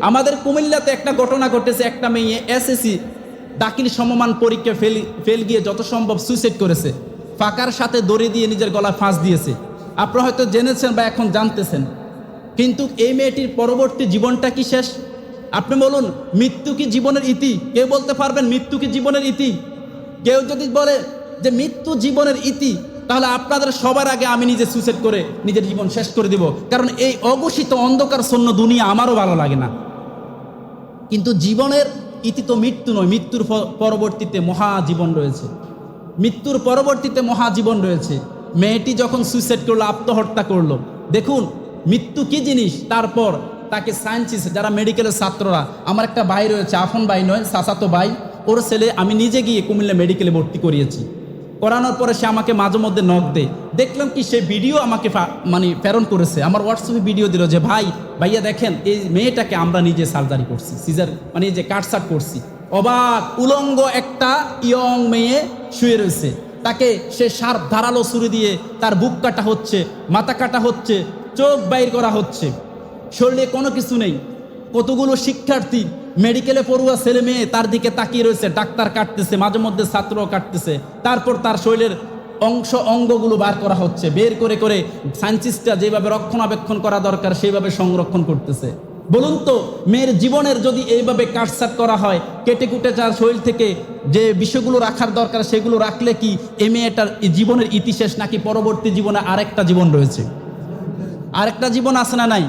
আমাদের কুমিল্লাতে একটা ঘটনা ঘটেছে, একটা মেয়ে এসএসসি দাখিল সমমান পরীক্ষা ফেল ফেল গিয়ে যত সম্ভব সুইসাইড করেছে। ফাঁকার সাথে দড়ি দিয়ে নিজের গলায় ফাঁস দিয়েছে। আপনারা হয়তো জেনেছেন বা এখন জানতেছেন। কিন্তু এই মেয়েটির পরবর্তী জীবনটা কি শেষ? আপনি বলুন, মৃত্যু কি জীবনের ইতি? কেউ বলতে পারবেন মৃত্যু কি জীবনের ইতি? কেউ যদি বলে যে মৃত্যু জীবনের ইতি, তাহলে আপনাদের সবার আগে আমি নিজে সুইসাইড করে নিজের জীবন শেষ করে দিব। কারণ এই অঘোষিত অন্ধকার শূন্য দুনিয়া আমারও ভালো লাগে না। কিন্তু জীবনের ইতি তো মৃত্যু নয়, মৃত্যুর পরবর্তীতে মহাজীবন রয়েছে। মৃত্যুর পরবর্তীতে মহাজীবন রয়েছে। মেয়েটি যখন সুইসাইড করল, আত্মহত্যা করল, দেখুন, মৃত্যু কি জিনিস? তারপর তাকে সায়েন্সিস যারা মেডিকেলের ছাত্ররা, আমার একটা ভাই রয়েছে, আফন ভাই নয় সাসাতো ভাই, ওর ছেলে, আমি নিজে গিয়ে কুমিল্লা মেডিকেলে ভর্তি করিয়েছি। করানোর পরে সে আমাকে মাঝে মধ্যে নখ দেয়। দেখলাম কি সে ভিডিও আমাকে মানে প্রেরণ করেছে। আমার হোয়াটসঅ্যাপে ভিডিও দিল যে, ভাই, ভাইয়া দেখেন, এই মেয়েটাকে আমরা নিজে সার্জারি করছি। সিজার মানে এই যে কাটসাট করছি। অবাক, উলঙ্গ একটা ইয়ং মেয়ে শুয়ে রয়েছে। তাকে সে শার্প ধারালো ছুরি দিয়ে তার বুক কাটা হচ্ছে, মাথা কাটা হচ্ছে, চোখ বাইর করা হচ্ছে। শরীরে কোনো কিছু নেই। কতগুলো শিক্ষার্থী মেডিকেলে পড়ুয়া ছেলে মেয়ে তার দিকে তাকিয়ে রয়েছে, ডাক্তার কাটতেছে, মাঝে মধ্যে ছাত্র কাটতেছে। তারপর তার শরীরের অংশ, অঙ্গগুলো বার করা হচ্ছে। বের করে করে সায়েন্টিস্টরা যেভাবে রক্ষণাবেক্ষণ করা দরকার, সেইভাবে সংরক্ষণ করতেছে। বলুন তো, মেয়ের জীবনের যদি এইভাবে কাটসাট করা হয়, কেটে কুটে তার শরীর থেকে যে বিষয়গুলো রাখার দরকার, সেগুলো রাখলে কি এ মেয়েটার জীবনের ইতিশেষ নাকি পরবর্তী জীবনে আরেকটা জীবন রয়েছে? আরেকটা জীবন আছে না নাই?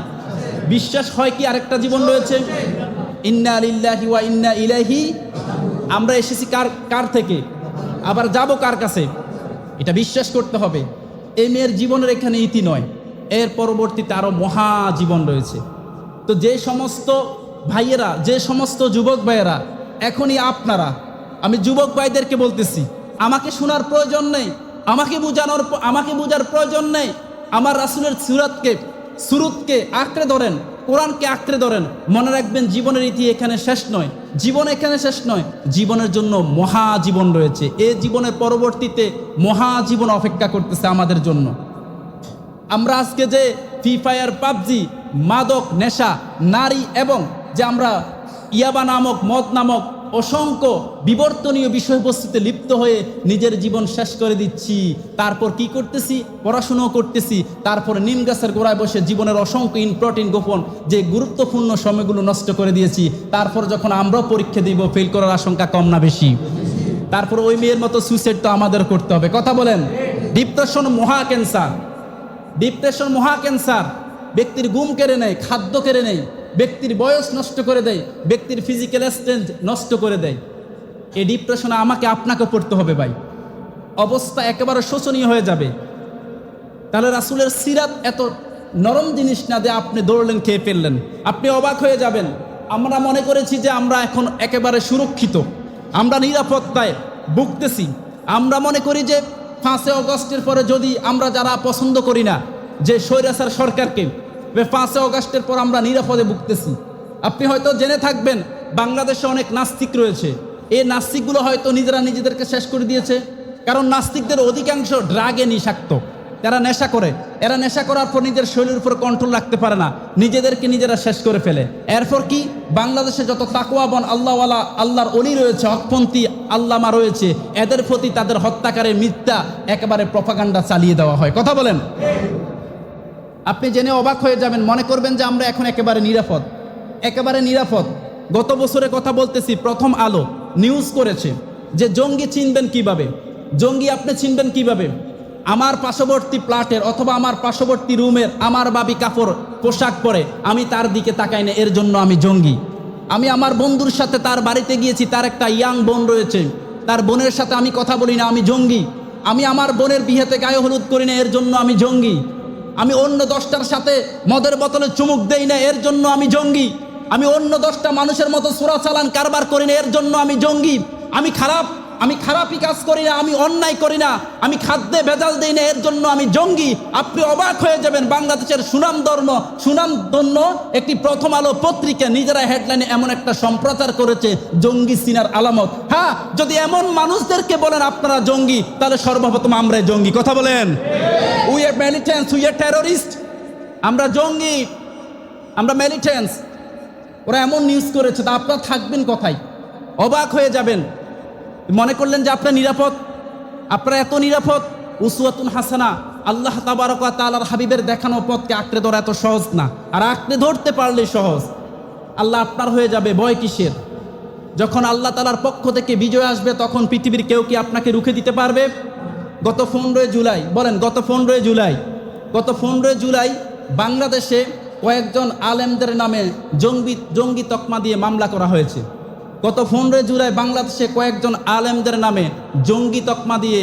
বিশ্বাস হয় কি আরেকটা জীবন রয়েছে? ইন্না আলিল্লাহি ওয়া ইন্না ইলাইহি আমরা এসেছি কার কার থেকে? আবার যাব কার কাছে? এটা বিশ্বাস করতে হবে। এই মেয়ের জীবনের এখানে ইতি নয়, এর পরবর্তীতে আরও মহা জীবন রয়েছে। তো যে সমস্ত ভাইয়েরা, যে সমস্ত যুবক ভাইয়েরা, এখনই আপনারা, আমি যুবক ভাইদেরকে বলতেছি, আমাকে শোনার প্রয়োজন নেই, আমাকে বোঝানোর, আমাকে বোঝার প্রয়োজন নেই। আমার রাসুলের সুরাতকে, সুরতকে আঁকড়ে ধরেন কোরআনকে আঁকড়ে ধরেন, মনে রাখবেন জীবনের ইতি এখানে শেষ নয়। জীবন এখানে শেষ নয়, জীবনের জন্য মহা জীবন রয়েছে। এ জীবনের পরবর্তীতে মহা জীবন অপেক্ষা করতেছে আমাদের জন্য। আমরা আজকে যে ফ্রি ফায়ার পাবজি, মাদক, নেশা, নারী এবং যে আমরা ইয়াবা নামক, মদ নামক অসংখ্য বিবর্তনীয় বিষয়বস্তুতে লিপ্ত হয়ে নিজের জীবন শেষ করে দিচ্ছি। তারপর কি করতেছি? পড়াশুনো করতেছি। তারপর নিম গাছের গোড়ায় বসে জীবনের অসংখ্য ইম্পর্টেন্ট গোপন যে গুরুত্বপূর্ণ সময়গুলো নষ্ট করে দিয়েছি, তারপর যখন আমরাও পরীক্ষা দিব ফেল করার আশঙ্কা কম না বেশি। তারপর ওই মেয়ের মতো সুইসাইড তো আমাদের করতে হবে। কথা বলেন ডিপ্রেশন মহা ক্যান্সার ডিপ্রেশন মহা ক্যান্সার ব্যক্তির গুম কেড়ে নেয়, খাদ্য কেড়ে নেয়। ব্যক্তির বয়স নষ্ট করে দেয়, ব্যক্তির ফিজিক্যাল স্ট্রেংথ নষ্ট করে দেয়। এই ডিপ্রেশনে আমাকে আপনাকে পড়তে হবে ভাই। অবস্থা একেবারে শোচনীয় হয়ে যাবে। তাহলে রাসুলের সিরাত এত নরম জিনিস না দিয়ে আপনি দৌড়লেন, খেয়ে ফেললেন। আপনি অবাক হয়ে যাবেন। আমরা মনে করেছি যে আমরা এখন একেবারে সুরক্ষিত। আমরা নিরাপত্তায় ভুগতেছি। আমরা মনে করি যে পাঁচই অগস্টের পরে যদি আমরা যারা পছন্দ করি না, যে স্বৈরাচার সরকারকে পাঁচই অগস্টের পর আমরা নিরাপদে ভুগতেছি। আপনি হয়তো জেনে থাকবেন, বাংলাদেশে অনেক নাস্তিক রয়েছে। এই নাস্তিকগুলো হয়তো নিজেরা নিজেদেরকে শেষ করে দিয়েছে। কারণ নাস্তিকদের অধিকাংশ ড্রাগে নিষাক্ত। এরা নেশা করে। এরা নেশা করার পর নিজের শরীরের উপর কন্ট্রোল রাখতে পারে না। নিজেদেরকে নিজেরা শেষ করে ফেলে। এরপর কি? বাংলাদেশে যত তাকুয়াবন আল্লাহওয়ালা, আল্লাহর অলি রয়েছে, হকপন্থী, আল্লামা রয়েছে, এদের প্রতি তাদের হত্যাকারের মিথ্যা একেবারে প্রপাগান্ডা চালিয়ে দেওয়া হয়। কথা বলেন। আপনি জেনে অবাক হয়ে যাবেন, মনে করবেন যে আমরা এখন একেবারে নিরাপদ। একেবারে নিরাপদ। গত বছরে কথা বলতেছি, প্রথম আলো নিউজ করেছে যে জঙ্গি চিনবেন কীভাবে? জঙ্গি আপনি চিনবেন কীভাবে? আমার পার্শ্ববর্তী প্লাটের অথবা আমার পার্শ্ববর্তী রুমের আমার বাবি কাপড় পোশাক পরে আমি তার দিকে তাকাই না, এর জন্য আমি জঙ্গি। আমি আমার বন্ধুর সাথে তার বাড়িতে গিয়েছি, তার একটা ইয়াং বোন রয়েছে। তার বোনের সাথে আমি কথা বলি না, আমি জঙ্গি। আমি আমার বোনের বিহেতে গায়ে হলুদ করি না, এর জন্য আমি জঙ্গি। আমি অন্য দশটার সাথে মদের বোতলে চুমুক দেই না, এর জন্য আমি জঙ্গি। আমি অন্য দশটা মানুষের মতো সুরা চালান কারবার করি না, এর জন্য আমি জঙ্গি। আমি খারাপ আমি খারাপই কাজ করি না, আমি অন্যায় করি না, আমি খাদ্যে ভেজাল দিই না, এর জন্য আমি জঙ্গি। আপনি অবাক হয়ে যাবেন, বাংলাদেশের সুনাম ধর্ম সুনাম ধন্য একটি প্রথম আলো পত্রিকা নিজেরা হেডলাইনে এমন একটা সম্প্রচার করেছে, জঙ্গি সিনার আলামত। হ্যাঁ যদি এমন মানুষদেরকে বলেন, আপনারা জঙ্গি তাহলে সর্বপ্রথম আমরাই জঙ্গি। কথা বলেন। We are militants we are terrorist আমরা জঙ্গি, আমরা ম্যালিটেন্স ওরা এমন নিউজ করেছে, তা আপনারা থাকবেন কোথায়? অবাক হয়ে যাবেন। মনে করলেন যে আপনার নিরাপদ? আপনারা এত নিরাপদ? উসুয়াতুন হাসানা, আল্লাহ তাবারক তালার হাবিবের দেখানো পথকে আঁকড়ে ধরা এত সহজ না। আর আঁকড়ে ধরতে পারলে সহজ। আল্লাহ আপনার হয়ে যাবে বয় কিসের? যখন আল্লাহ তালার পক্ষ থেকে বিজয় আসবে, তখন পৃথিবীর কেউ কি আপনাকে রুখে দিতে পারবে? গত পনেরোই জুলাই, বলেন গত পনেরোই জুলাই, গত পনেরোই জুলাই বাংলাদেশে কয়েকজন আলেমদের নামে জঙ্গি জঙ্গি তকমা দিয়ে মামলা করা হয়েছে। গত পনেরোই জুলাই বাংলাদেশে কয়েকজন আলেমদের নামে জঙ্গি তকমা দিয়ে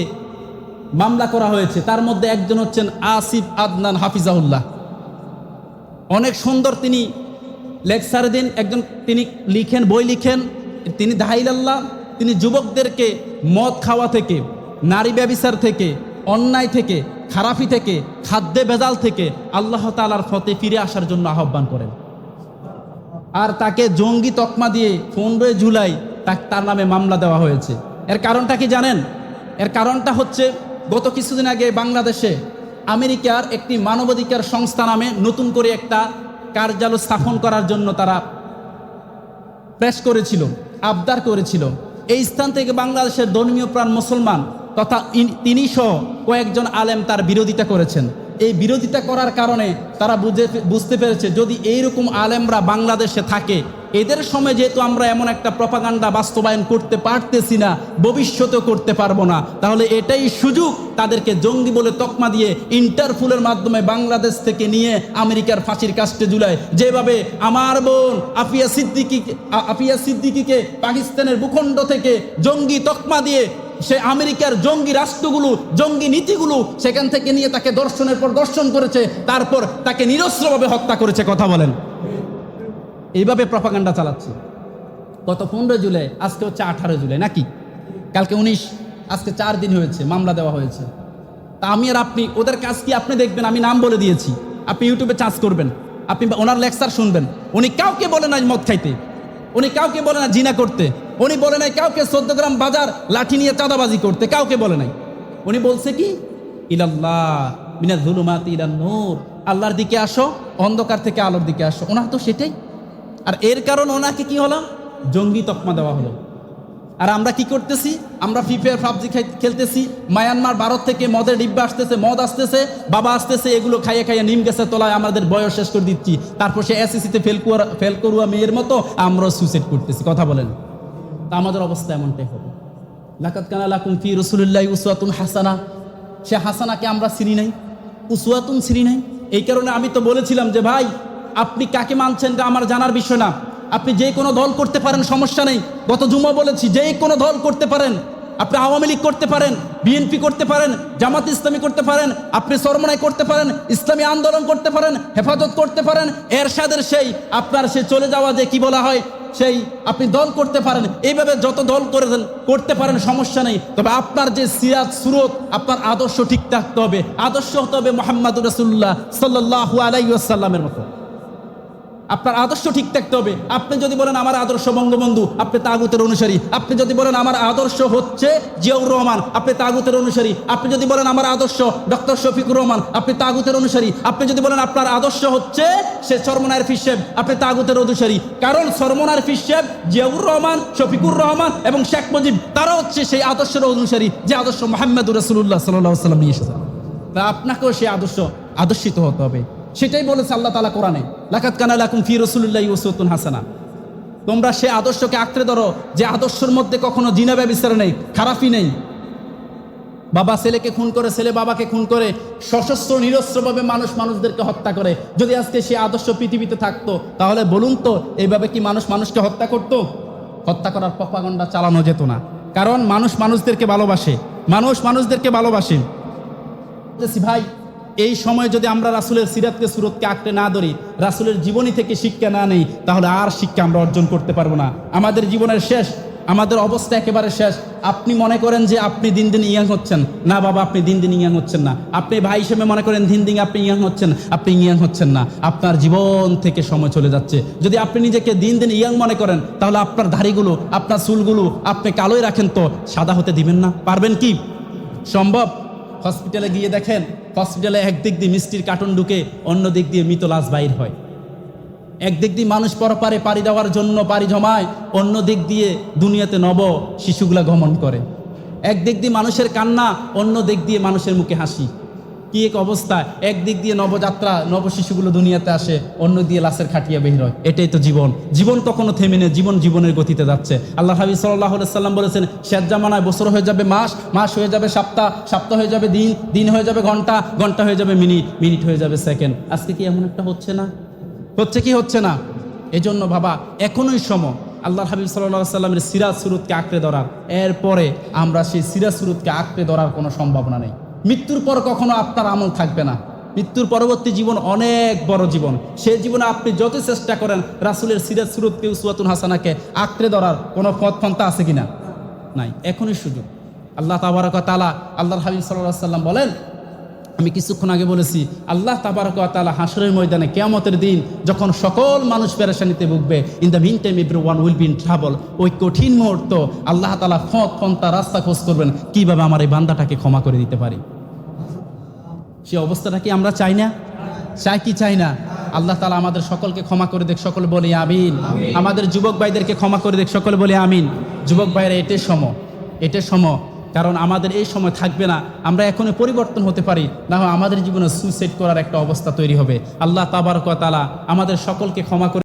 মামলা করা হয়েছে। তার মধ্যে একজন হচ্ছেন আসিফ আদনান হাফিজাউল্লাহ অনেক সুন্দর তিনি লেকচার দিন। একজন তিনি লিখেন, বই লিখেন। তিনি দাহিলাল্লাহ তিনি যুবকদেরকে মদ খাওয়া থেকে, নারী ব্যবিচার থেকে, অন্যায় থেকে, খারাপি থেকে, খাদ্যে ভেজাল থেকে আল্লাহ তালার ফতে ফিরে আসার জন্য আহ্বান করেন। আর তাকে জঙ্গি তকমা দিয়ে পনেরোই জুলাই তা- তার নামে মামলা দেওয়া হয়েছে। এর কারণটা কি জানেন? এর কারণটা হচ্ছে গত কিছুদিন আগে বাংলাদেশে আমেরিকার একটি মানবাধিকার সংস্থা নামে নতুন করে একটা কার্যালয় স্থাপন করার জন্য তারা প্রেস করেছিল, আবদার করেছিল। এই স্থান থেকে বাংলাদেশের ধর্মীয় প্রাণ মুসলমান তথা তিনি সহ কয়েকজন আলেম তার বিরোধিতা করেছেন। এই বিরোধিতা করার কারণে তারা বুঝে বুঝতে পেরেছে, যদি এইরকম আলেমরা বাংলাদেশে থাকে, এদের সময় যেহেতু আমরা এমন একটা প্রপাগান্ডা বাস্তবায়ন করতে পারতেছি না, ভবিষ্যতেও করতে পারব না, তাহলে এটাই সুযোগ তাদেরকে জঙ্গি বলে তকমা দিয়ে ইন্টারফুলের মাধ্যমে বাংলাদেশ থেকে নিয়ে আমেরিকার ফাঁসির কাস্টে জুলায় যেভাবে আমার বোন আফিয়া সিদ্দিকি আফিয়া সিদ্দিকিকে পাকিস্তানের ভূখণ্ড থেকে জঙ্গি তকমা দিয়ে সে আমেরিকার জঙ্গি রাষ্ট্রগুলো, জঙ্গি নীতিগুলো সেখান থেকে নিয়ে তাকে দর্শনের পর দর্শন করেছে, তারপর তাকে নিরস্ত্রভাবে হত্যা করেছে, কথা বলেন। এইভাবে প্রপাগান্ডা চালাচ্ছে। গত পনেরো জুলাই, আজকে হচ্ছে আঠারো জুলাই, নাকি? কালকে উনিশ, আজকে চার দিন হয়েছে, মামলা দেওয়া হয়েছে। তা আমি আর আপনি, ওদের কাজ কি আপনি দেখবেন? আমি নাম বলে দিয়েছি। আপনি ইউটিউবে চার্জ করবেন, আপনি ওনার লেকচার শুনবেন। উনি কাউকে বলে না মদ খাইতে, উনি কাউকে বলে না জিনা করতে উনি বলে নাই, কাউকে চোদ্দ গ্রাম বাজার লাঠি নিয়ে চাঁদাবাজি করতে, কাউকে বলে নাই। উনি বলছে কি? ইলাল্লাহ আল্লাহর দিকে আসো, অন্ধকার থেকে আলোর দিকে আসো। ওনার তো সেটাই। আর এর কারণ ওনাকে কি হলো? জঙ্গি তকমা দেওয়া হলো। আর আমরা কি করতেছি? আমরা ফ্রি ফায়ার পাবজি খেলতেছি। মায়ানমার, ভারত থেকে মদের ডিব্বা আসতেছে, মদ আসতেছে, বাবা আসতেছে, এগুলো খাইয়ে খাইয়ে নিম গেছে তলায় আমাদের বয়স শেষ করে দিচ্ছি। তারপর সে এসএসসিতে ফেল ফেল করুয়া মেয়ের মতো আমরা সুইসাইড করতেছি। কথা বলেন। তা আমাদের অবস্থা এমনটাই হবে। লাকাত কানা লাকুম ফি রসুলিল্লাহ উসওয়াতুন হাসানা। সে হাসানাকে আমরা চিনি নাই, উসওয়াতুন চিনি নাই। এই কারণে আমি তো বলেছিলাম যে, ভাই, আপনি কাকে মানছেন এটা আমার জানার বিষয় না। আপনি যে কোনো দল করতে পারেন, সমস্যা নেই। গত জুমা বলেছি, যে কোনো দল করতে পারেন, আপনি আওয়ামী লীগ করতে পারেন, বিএনপি করতে পারেন, জামাত ইসলামী করতে পারেন, আপনি সরমনাই করতে পারেন, ইসলামী আন্দোলন করতে পারেন, হেফাজত করতে পারেন, এরশাদের সেই, আপনার সে চলে যাওয়া যে কি বলা হয় সেই আপনি দল করতে পারেন। এইভাবে যত দল করে দেন, করতে পারেন, সমস্যা নেই। তবে আপনার যে সিরাজ সুরত, আপনার আদর্শ ঠিক থাকতে হবে। আদর্শ হতে হবে মোহাম্মদ রসুল্লাহ সাল্লাহ আলাইসাল্লামের মতো। আপনার আদর্শ ঠিক থাকতে হবে। আপনি যদি বলেন আমার আদর্শ বঙ্গবন্ধু, আপনি তাগুতের অনুসারী। আপনি যদি বলেন আমার আদর্শ হচ্ছে জিয়াউর রহমান, আপনি তাগুতের অনুসারী। আপনি যদি বলেন আমার আদর্শ ডক্টর শফিকুর রহমান, আপনি তাগুতের অনুসারী। আপনি যদি বলেন আপনার আদর্শ হচ্ছে সে সরমনায়ের ফিসেব আপনি তাগুতের অনুসারী। কারণ সরমনার ফিসেব জিয়াউর রহমান, শফিকুর রহমান এবং শেখ মুজিব, তারা হচ্ছে সেই আদর্শের অনুসারী যে আদর্শ মোহাম্মদ রসুল্লাহ সাল্লাহ সাল্লাম নিয়ে এসেছেন তা আপনাকেও সেই আদর্শ আদর্শিত হতে হবে। সেটাই বলেছে আল্লাহ তালা কোরআনে। লাকাত কানা লাকুম ফি রসুল্লাহ ওসুতুন হাসানা। তোমরা সে আদর্শকে আঁকড়ে ধরো, যে আদর্শের মধ্যে কখনো জিনা ব্যবচার নেই, খারাপই নেই। বাবা ছেলেকে খুন করে, ছেলে বাবাকে খুন করে, সশস্ত্র নিরস্ত্রভাবে মানুষ মানুষদেরকে হত্যা করে। যদি আজকে সে আদর্শ পৃথিবীতে থাকতো, তাহলে বলুন তো, এইভাবে কি মানুষ মানুষকে হত্যা করত? হত্যা করার পপাগণ্ডা চালানো যেত না। কারণ মানুষ মানুষদেরকে ভালোবাসে। মানুষ মানুষদেরকে ভালোবাসে। ভাই এই সময় যদি আমরা রাসুলের সিরাতকে, সুরতকে আঁকড়ে না ধরি, রাসুলের জীবনী থেকে শিক্ষা না নেই, তাহলে আর শিক্ষা আমরা অর্জন করতে পারব না। আমাদের জীবনের শেষ, আমাদের অবস্থা একেবারে শেষ। আপনি মনে করেন যে আপনি দিন দিন ইয়াং হচ্ছেন। না বাবা, আপনি দিন দিন ইয়াং হচ্ছেন না। আপনি ভাই হিসেবে মনে করেন দিন দিন আপনি ইয়াং হচ্ছেন, আপনি ইয়াং হচ্ছেন না। আপনার জীবন থেকে সময় চলে যাচ্ছে। যদি আপনি নিজেকে দিন দিন ইয়াং মনে করেন, তাহলে আপনার দাড়িগুলো, আপনার চুলগুলো আপনি কালোই রাখেন তো, সাদা হতে দিবেন না। পারবেন কি? সম্ভব? হসপিটালে গিয়ে দেখেন হসপিটালে একদিক দিয়ে মিষ্টির কার্টুন ঢুকে, অন্য দিক দিয়ে মৃত লাশ বাইর হয়। একদিক দিয়ে মানুষ পরপারে পাড়ি দেওয়ার জন্য পাড়ি জমায়, অন্য দিক দিয়ে দুনিয়াতে নব শিশুগুলা গমন করে। একদিক দিয়ে মানুষের কান্না, অন্য দিক দিয়ে মানুষের মুখে হাসি। কি এক অবস্থা? একদিক দিয়ে নবযাত্রা নব শিশুগুলো দুনিয়াতে আসে, অন্য দিয়ে লাশের খাটিয়া বের হয়। এটাই তো জীবন। জীবন কখনো থেমে নেই, জীবন জীবনের গতিতে যাচ্ছে। আল্লাহ হাবিব সাল্লাহ সাল্লাম বলেছেন, শেষ জামানায় বছর হয়ে যাবে মাস মাস হয়ে যাবে সপ্তাহ সপ্তাহ হয়ে যাবে দিন দিন হয়ে যাবে ঘণ্টা ঘণ্টা হয়ে যাবে মিনিট মিনিট হয়ে যাবে সেকেন্ড। আজকে কি এমন একটা হচ্ছে না? হচ্ছে কি হচ্ছে না? এজন্য বাবা, এখনোই সময় আল্লাহ হাবিব সাল্লাহ সাল্লামের সিরাজ সুরুতকে আঁকড়ে ধরার। এরপরে আমরা সেই সিরাজ সুরুতকে আঁকড়ে ধরার কোনো সম্ভাবনা নেই। মৃত্যুর পর কখনো আপনার আমল থাকবে না। মৃত্যুর পরবর্তী জীবন অনেক বড় জীবন। সেই জীবনে আপনি যত চেষ্টা করেন, রাসুলের সিরাজ সুরতকে উসওয়াতুল হাসানাকে আঁকড়ে ধরার কোনো পথ পন্থা আছে কিনা? নাই। এখনই সুযোগ। আল্লাহ তাবারক তালা আল্লাহ হাবিব সাল্লাহ সাল্লাম বলেন, আমি কিছুক্ষণ আগে বলেছি, আল্লাহ তাবারক তালা হাসরের ময়দানে কেয়ামতের দিন যখন সকল মানুষ পেরেশানিতে ভুগবে in the meantime everyone will be in travel ওই কঠিন মুহূর্ত আল্লাহ তালা ফঁক ফন্তা রাস্তা খোঁজ করবেন, কীভাবে আমার এই বান্দাটাকে ক্ষমা করে দিতে পারি? সে অবস্থাটা কি আমরা চাই না? চাই কি চাই না? আল্লাহ তালা আমাদের সকলকে ক্ষমা করে দেখ সকল বলে আমিন। আমাদের যুবক ভাইদেরকে ক্ষমা করে দেখ সকল বলে আমিন। যুবক ভাইরা এটাই সম এটাই সম। কারণ আমাদের এই সময় থাকবে না আমরা এখনই পরিবর্তন হতে পারি। না হয় আমাদের জীবনে সুইসাইড করার একটা অবস্থা তৈরি হবে। আল্লাহ তাবার তালা আমাদের সকলকে ক্ষমা করে